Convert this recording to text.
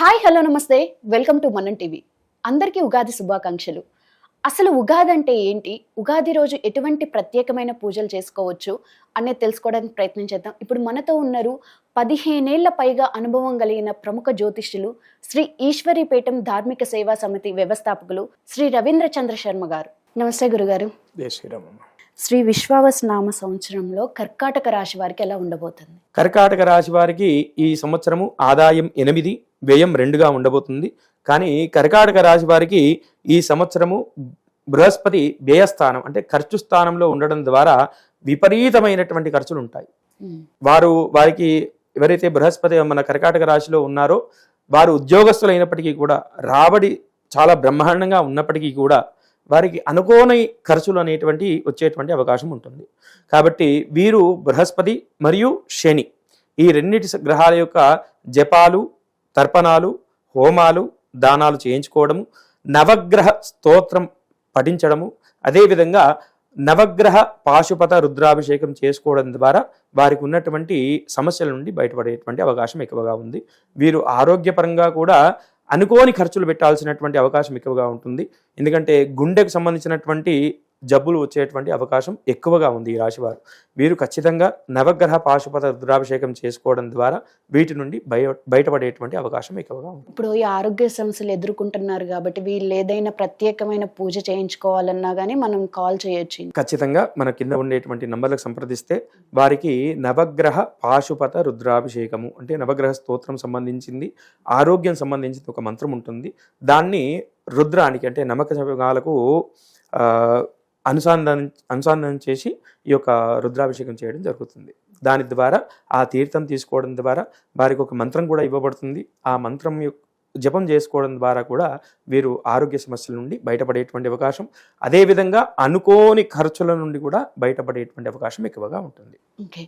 Hi hello నమస్తే. Welcome to Manam TV. అందరికీ ఉగాది శుభాకాంక్షలు. అసలు ఉగాది అంటే ఏంటి? ఉగాది రోజు ఎటువంటి ప్రత్యేకమైన పూజలు చేసుకోవచ్చు అనేది తెలుసుకోవడానికి ప్రయత్నం చేద్దాం ఇప్పుడు మనతో ఉన్నారు పదిహేనేళ్ళ పైగా అనుభవం కలిగిన ప్రముఖ జ్యోతిష్యులు శ్రీ ఈశ్వరీపేటం ధార్మిక సేవా సమితి వ్యవస్థాపకులు శ్రీ రవీంద్ర చంద్ర శర్మ గారు. నమస్తే గురుగారు. శ్రీ విశ్వావస్ నామ సంవత్సరంలో కర్కాటక రాశి వారికి ఎలా ఉండబోతుంది? కర్కాటక రాశి వారికి ఈ సంవత్సరము ఆదాయం ఎనిమిది వ్యయం రెండుగా ఉండబోతుంది. కానీ కర్కాటక రాశి వారికి ఈ సంవత్సరము బృహస్పతి వ్యయస్థానం అంటే ఖర్చు స్థానంలో ఉండడం ద్వారా విపరీతమైనటువంటి ఖర్చులు ఉంటాయి. వారు వారికి ఎవరైతే బృహస్పతి మన కర్కాటక రాశిలో ఉన్నారో వారు ఉద్యోగస్తులు అయినప్పటికీ కూడా రాబడి చాలా బ్రహ్మాండంగా ఉన్నప్పటికీ కూడా వారికి అనుకోని ఖర్చులు అనేటువంటి వచ్చేటువంటి అవకాశం ఉంటుంది. కాబట్టి వీరు బృహస్పతి మరియు శని ఈ రెండిటి గ్రహాల యొక్క జపాలు తర్పణాలు హోమాలు దానాలు చేయించుకోవడము నవగ్రహ స్తోత్రం పఠించడము అదేవిధంగా నవగ్రహ పాశుపత రుద్రాభిషేకం చేసుకోవడం ద్వారా వారికి ఉన్నటువంటి సమస్యల నుండి బయటపడేటువంటి అవకాశం ఎక్కువగా ఉంది. వీరు ఆరోగ్యపరంగా కూడా అనుకోని ఖర్చులు పెట్టాల్సినటువంటి అవకాశం ఎక్కువగా ఉంటుంది. ఎందుకంటే గుండెకు సంబంధించినటువంటి జబ్బులు వచ్చేటువంటి అవకాశం ఎక్కువగా ఉంది ఈ రాశివారు వీరు ఖచ్చితంగా నవగ్రహ పాశుపత రుద్రాభిషేకం చేసుకోవడం ద్వారా వీటి నుండి బయ బయటపడేటువంటి అవకాశం ఎక్కువగా ఉంది ఇప్పుడు ఈ ఆరోగ్య సమస్యలు ఎదుర్కొంటున్నారు కాబట్టి వీళ్ళు ఏదైనా ప్రత్యేకమైన పూజ చేయించుకోవాలన్నా కానీ మనం కాల్ చేయొచ్చు ఖచ్చితంగా మన కింద ఉండేటువంటి నంబర్లకు సంప్రదిస్తే వారికి నవగ్రహ పాశుపత రుద్రాభిషేకము అంటే నవగ్రహ స్తోత్రం సంబంధించింది ఆరోగ్యం సంబంధించిన ఒక మంత్రం ఉంటుంది దాన్ని రుద్రానికి అంటే నమ్మక అనుసంధానం అనుసంధానం చేసి ఈ యొక్క రుద్రాభిషేకం చేయడం జరుగుతుంది. దాని ద్వారా ఆ తీర్థం తీసుకోవడం ద్వారా వారికి ఒక మంత్రం కూడా ఇవ్వబడుతుంది. ఆ మంత్రం జపం చేసుకోవడం ద్వారా కూడా వీరు ఆరోగ్య సమస్యల నుండి బయటపడేటువంటి అవకాశం. అదేవిధంగా అనుకోని ఖర్చుల నుండి కూడా బయటపడేటువంటి అవకాశం ఎక్కువగా ఉంటుంది. ఓకే.